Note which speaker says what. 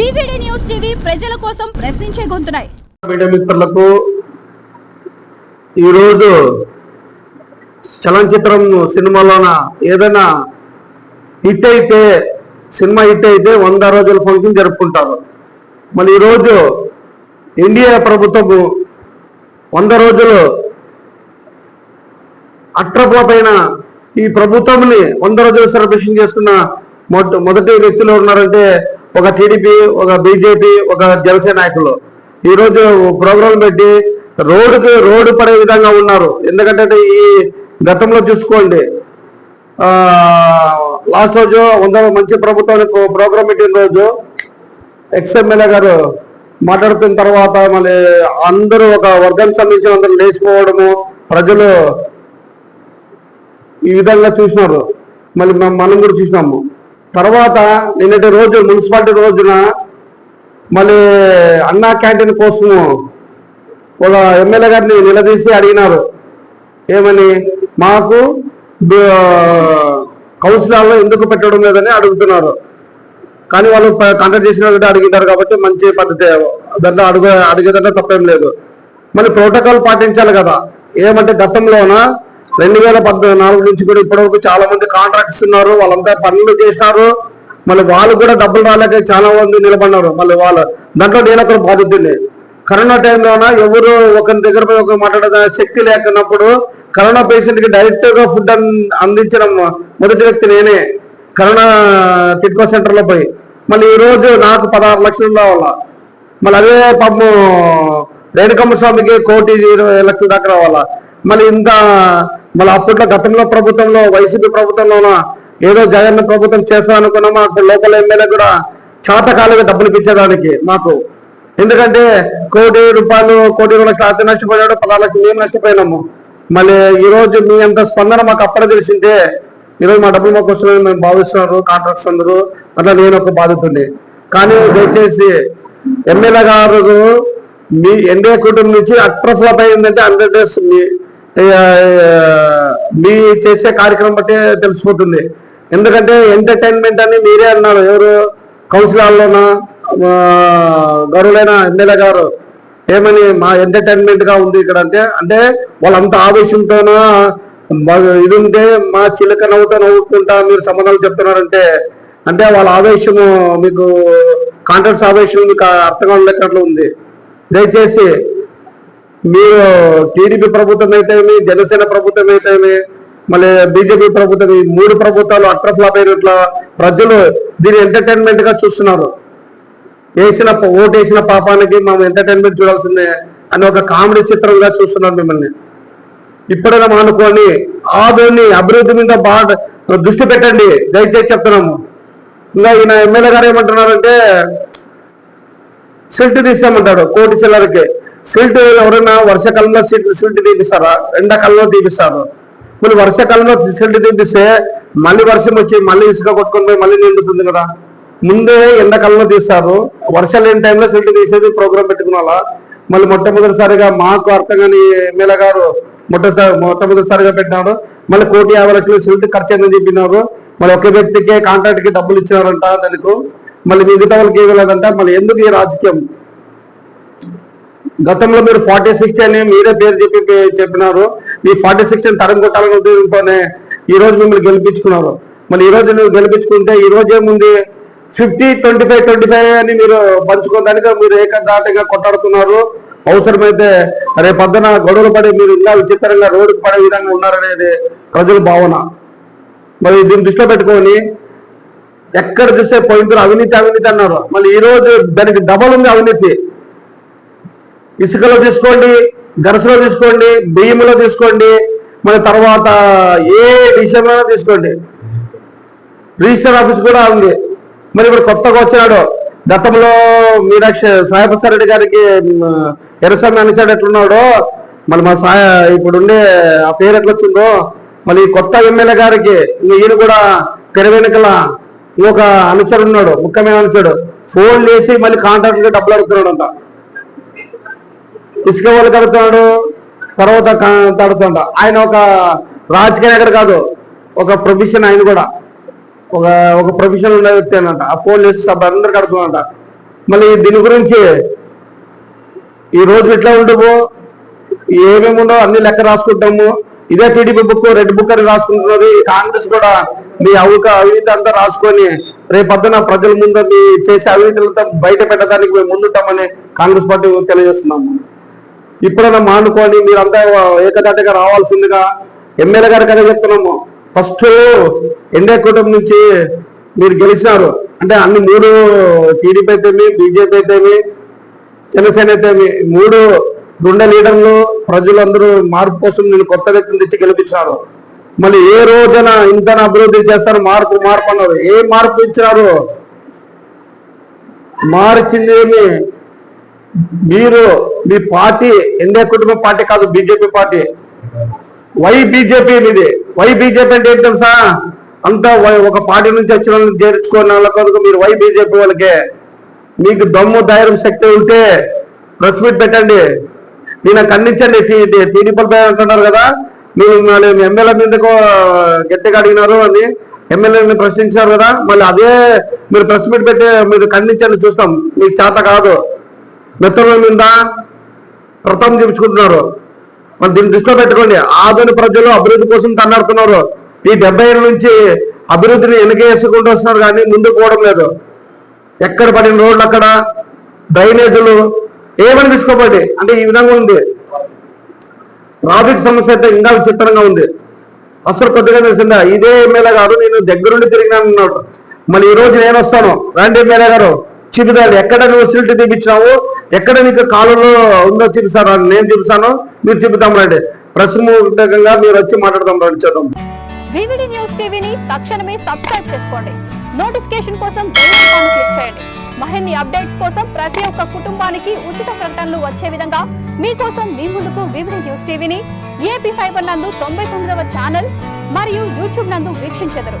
Speaker 1: VVD news TV ప్రజల కోసం ప్రశ్నించే గొంతునాయి
Speaker 2: మీడియా మిత్రులకు ఈరోజు చలనచిత్రం సినిమాలోన ఏదైనా హిట్ అయితే సినిమా హిట్ అయితే వంద రోజుల ఫంక్షన్ జరుపుకుంటారు. మళ్ళీ ఈరోజు ఇండియా ప్రభుత్వము వంద రోజులు అట్రపోపైన ఈ ప్రభుత్వంని వంద రోజులు సెలబ్రేషన్ చేసుకున్న మొదటి వ్యక్తులు ఉన్నారంటే ఒక టీడీపీ ఒక బీజేపీ ఒక జనసేన నాయకులు. ఈరోజు ప్రోగ్రాం పెట్టి రోడ్డుకి రోడ్డు పడే విధంగా ఉన్నారు. ఎందుకంటే ఈ గతంలో చూసుకోండి. లాస్ట్ రోజు వంద మంచి ప్రభుత్వానికి ప్రోగ్రాం పెట్టిన రోజు ఎక్స్ఎమ్మెల్యే గారు మాట్లాడుతున్న తర్వాత మళ్ళీ అందరూ ఒక వర్గానికి సంబంధించిన అందరూ లేచిపోవడము ప్రజలు ఈ విధంగా చూసినారు. మళ్ళీ మనం కూడా చూసినాము. తర్వాత నిన్నటి రోజు మున్సిపాలిటీ రోజున మళ్ళీ అన్నా క్యాంటీన్ కోసము ఒక ఎమ్మెల్యే గారిని నిలదీసి అడిగినారు. ఏమని? మాకు కౌన్సిలర్లో ఎందుకు పెట్టడం లేదని అడుగుతున్నారు. కానీ వాళ్ళు కాంటాక్ట్ చేసిన అడిగినారు కాబట్టి మంచి పద్ధతి దాంట్లో అడుగు అడిగేదంటే తప్పేం లేదు. మళ్ళీ ప్రోటోకాల్ పాటించాలి కదా. ఏమంటే గతంలోనా? రెండు వేల పద్నాలుగు నుంచి కూడా ఇప్పటివరకు చాలా మంది కాంట్రాక్ట్స్ ఉన్నారు. వాళ్ళంతా పనులు చేసినారు మళ్ళీ వాళ్ళు కూడా డబ్బులు రాలేక చాలా మంది నిలబడినారు. మళ్ళీ వాళ్ళు దాంట్లో నేను ఒకరు బాధితుడిని. కరోనా టైంలోన ఎవరు ఒకరి దగ్గర పోయి ఒక మాట్లాడే శక్తి లేకున్నప్పుడు కరోనా పేషెంట్కి డైరెక్ట్గా ఫుడ్ అందించిన మొదటి వ్యక్తి నేనే. కరోనా టిట్కో సెంటర్లో పోయి. మళ్ళీ ఈ రోజు నాకు పదహారు లక్షలు రావాలా మళ్ళీ అదే పాపం రేణుకమ్మ స్వామికి కోటి ఇరవై లక్షల దాకా రావాలా. మళ్ళీ ఇంత మళ్ళీ అప్పట్లో గతంలో ప్రభుత్వంలో వైసీపీ ప్రభుత్వంలోనో ఏదో జగన్ ప్రభుత్వం చేస్తా అనుకున్నా మాకు లోకల్ ఎమ్మెల్యే కూడా చాతకాలుగా డబ్బులు ఇప్పించేదానికి మాకు. ఎందుకంటే కోటి రూపాయలు కోటి ఇరవై లక్షలు అతి నష్టపోయాడు పదహారు లక్షలు మేము నష్టపోయినాము. మళ్ళీ ఈరోజు మీ అంత స్పందన మాకు అప్పుడే తెలిసింటే ఈరోజు మా డబ్బులు మాకు వస్తున్నాయని మేము భావిస్తున్నారు కాంట్రాక్ట్స్ అందరూ. అట్లా నేను ఒక బాధితుండే కానీ దయచేసి ఎమ్మెల్యే గారు మీ ఎన్డీఏ కుటుంబం నుంచి అట్రఫ్లాప్ అయిందంటే హండ్రెడ్ డేస్ మీ చేసే కార్యక్రమం బట్టి తెలిసిపోతుంది. ఎందుకంటే ఎంటర్టైన్మెంట్ అని మీరే అన్నారు. ఎవరు కౌన్సిలర్లోనా గౌరవులైన ఎమ్మెల్యే గారు? ఏమని మా ఎంటర్టైన్మెంట్గా ఉంది ఇక్కడ అంటే అంటే వాళ్ళంత ఆవేశంతోనా ఇది ఉంటే మా చిలక నవ్వుతో నవ్వుకుంటా మీరు సమాధానం చెప్తున్నారంటే అంటే వాళ్ళ ఆవేశము మీకు కాంట్రాక్ట్స్ ఆవేశం మీకు అర్థం కాలేకట్లు ఉంది. దయచేసి మీరు టీడీపీ ప్రభుత్వం అయితేమి జనసేన ప్రభుత్వం అయితేమి మళ్ళీ బీజేపీ ప్రభుత్వం ఈ మూడు ప్రభుత్వాలు అట్రఫ్లాప్ అయినట్ల ప్రజలు దీని ఎంటర్టైన్మెంట్గా చూస్తున్నారు. వేసిన ఓటు వేసిన పాపానికి మనం ఎంటర్టైన్మెంట్ చూడాల్సిందే అని ఒక కామెడీ చిత్రంగా చూస్తున్నారు మిమ్మల్ని. ఇప్పుడైనా అనుకోని ఆదోని అభివృద్ధి మీద బాగా దృష్టి పెట్టండి. దయచేసి చెప్తున్నాము ఇంకా ఈయన ఎమ్మెల్యే గారు ఏమంటున్నారంటే సెల్ట్ తీసామంటాడు కోటి చిల్లరకి. సిల్ట్ ఎవరైనా వర్షాకాలంలో సిల్ట్ సిల్ట్ తీపిస్తారా? ఎండాకాలంలో తీపిస్తారు. మళ్ళీ వర్షాకాలంలో సిల్ట్ తీపిస్తే మళ్ళీ వర్షం వచ్చి మళ్ళీ ఇసుక కొట్టుకొని పోయి మళ్ళీ నిండుతుంది కదా. ముందే ఎండాకాలంలో తీస్తారు. వర్షాలు లేని టైంలో సిల్ట్ తీసేది ప్రోగ్రామ్ పెట్టుకున్నాలా? మళ్ళీ మొట్టమొదటిసారిగా మాకు అర్థం కాని ఎమ్మెల్యే గారు మొట్టసారి మొట్టమొదటిసారిగా పెట్టినారు మళ్ళీ కోటి యాభై లక్షలు సిల్ట్ ఖర్చు అనేది చెప్పినారు. మళ్ళీ ఒక వ్యక్తికే కాంట్రాక్ట్కి డబ్బులు ఇచ్చినారంట దానికి మళ్ళీ మిగతా వాళ్ళకి ఇవ్వలేదంట మళ్ళీ ఎందుకు ఈ రాజకీయం? గతంలో మీరు ఫార్టీ సిక్స్టీ అని మీరే పేరు చెప్పి చెప్పినారు. మీ ఫార్టీ సిక్స్టీ తరం కొట్టాలని ఉద్దేశంతోనే ఈ రోజు మిమ్మల్ని గెలిపించుకున్నారు. మళ్ళీ ఈ రోజు నువ్వు గెలిపించుకుంటే ఈ రోజు ఏముంది? Fifty twenty five twenty five అని మీరు పంచుకోవడానికి మీరు ఏకదాటిగా కొట్టాడుతున్నారు అవసరమైతే రేపొద్దున గొడవలు పడి మీరు ఇంకా విచిత్రంగా రోడ్డుకు పడే విధంగా ఉన్నారనేది ప్రజల భావన. మరి దీన్ని దృష్టిలో పెట్టుకొని ఎక్కడ చూస్తే పోయిందో అవినీతి అవినీతి అన్నారు. మళ్ళీ ఈ రోజు దానికి డబల్ ఉంది అవినీతి. ఇసుకలో తీసుకోండి గరసలో తీసుకోండి బియ్యంలో తీసుకోండి మన తర్వాత ఏ విషయంలో తీసుకోండి. రిజిస్టర్ ఆఫీస్ కూడా ఉంది. మరి ఇప్పుడు కొత్తగా వచ్చినాడు గతంలో మీనాక్ష సాయప్రసాద్ రెడ్డి గారికి మ్, ఎర్రస్వామి అనిచాడు ఎట్లున్నాడో మళ్ళీ మా సాయ ఇప్పుడు ఉండే ఆ పేరు ఎట్లొచ్చిందో మళ్ళీ కొత్త ఎమ్మెల్యే గారికి ఈయన కూడా తెర వెనుకల ఒక అనుచరుడు ఉన్నాడు ముఖ్యమైన అనుచరుడు. ఫోన్ చేసి మళ్ళీ కాంట్రాక్ట్ డబ్బులు అడుగుతున్నాడు అంట ఇసుక వాళ్ళు కడుతున్నాడు తర్వాత కా- కడుతుండ. ఆయన ఒక రాజకీయ ఎక్కడ కాదు ఒక ప్రొఫెషన్ ఆయన కూడా. ఒక ఒక ప్రొఫెషన్ ఉన్న వ్యక్తి అనంట ఆ ఫోన్ చేసి అందరు కడుతుందంట మళ్ళీ దీని గురించి ఈ రోజు ఎట్లా ఉండవు ఏమేమి ఉండవు అన్ని లెక్క రాసుకుంటాము. ఇదే టీడీపీ బుక్ రెడ్ బుక్ అని రాసుకుంటున్నది. కాంగ్రెస్ కూడా మీ అవిక అవినీతి అంతా రాసుకొని రేపొద్దున ప్రజల ముందు మీ చేసే అవినీతులతో బయట పెట్టడానికి మేము ముందుంటామని కాంగ్రెస్ పార్టీ తెలియజేస్తున్నాము. ఇప్పుడైనా మానుకోండి మీరంతా ఏకదాటిగా రావాల్సిందిగా ఎమ్మెల్యే గారికి కదా చెప్తున్నాము. ఫస్ట్ ఎన్డీఏ కూటమి నుంచి మీరు గెలిచినారు. అంటే అన్ని మూడు టీడీపీ అయితేమి బీజేపీ అయితేమి జనసేన అయితేమి మూడు గుండె లీడర్లు ప్రజలందరూ మార్పు కోసం నేను కొత్త వ్యక్తిని తెచ్చి గెలిపించినారు. మళ్ళీ ఏ రోజున ఇంత అభివృద్ధి చేస్తారు మార్పు మార్పు అన్నారు. ఏ మార్పు ఇచ్చినారు? మార్చింది ఏమి? మీరు మీ పార్టీ ఎన్డీఏ కుటుంబ పార్టీ కాదు బీజేపీ పార్టీ. వై బీజేపీ ఇది వై బీజేపీ అంటే ఏంటి తెలుసా? అంతా ఒక పార్టీ నుంచి వచ్చిన వాళ్ళని చేర్చుకున్న వాళ్ళ కొరకు మీరు వై బీజేపీ వాళ్ళకే. మీకు దమ్ము ధైర్యం శక్తి ఉంటే ప్రెస్ మీట్ పెట్టండి. నేను ఖండించండి. టీడీపీ పై అంటున్నారు కదా. మీరు మళ్ళీ ఎమ్మెల్యే మీదకు గట్టిగా అడిగినారు అని ఎమ్మెల్యేని ప్రశ్నించారు కదా. మళ్ళీ అదే మీరు ప్రెస్ మీట్ పెట్టి మీరు ఖండించండి చూస్తాం. మీకు చేత కాదు. మిత్రుల మీద వ్రతం చూపించుకుంటున్నారు. మరి దీన్ని దృష్టిలో పెట్టుకోండి. ఆధునిక ప్రజలు అభివృద్ధి కోసం తన్నాడుతున్నారు. ఈ డెబ్బై ఏళ్ళ నుంచి అభివృద్ధిని వెనకేసుకుంటూ వస్తున్నారు కానీ ముందుకు పోవడం లేదు. ఎక్కడ పడిన రోడ్లు అక్కడ డ్రైనేజీలు ఏమని తీసుకోబడి అంటే ఈ విధంగా ఉంది. ట్రాఫిక్ సమస్య అయితే ఇంకా విచిత్రంగా ఉంది. అసలు కొద్దిగా తెలిసిందా? ఇదే ఎమ్మెల్యే గారు నేను దగ్గరుండి తిరిగినాను అన్నాడు. మళ్ళీ ఈ రోజు నేను వస్తాను. రాండి ఎమ్మెల్యే గారు. చూపిదాడు ఎక్కడ నువ్వు ఫెసిలిటీ తీపించినావు ఎక్కడ నీకు కాలంలో ఉందో చూపిస్తాను నేను చూపిస్తాను. మీరు చూపిద్దాం రండి. ప్రశ్నగా మీరు వచ్చి మాట్లాడదాం రండి చూద్దాం.
Speaker 3: వివిడి న్యూస్ టీవీని తక్షణమే సబ్స్క్రైబ్ చేసుకోండి. నోటిఫికేషన్ కోసం బెల్ ఐకాన్ క్లిక్ చేయండి. మరిన్ని అప్డేట్స్ కోసం ప్రతి ఒక్క కుటుంబానికి ఉచిత ప్రకటనలు వచ్చే విధంగా మీకోసం మీ ముందుకు వివిడి న్యూస్ టీవీని ఏపీ ఫైబర్ నందు తొంభై తొమ్మిదవ ఛానల్ మరియు యూట్యూబ్ నందు వీక్షించెదరు.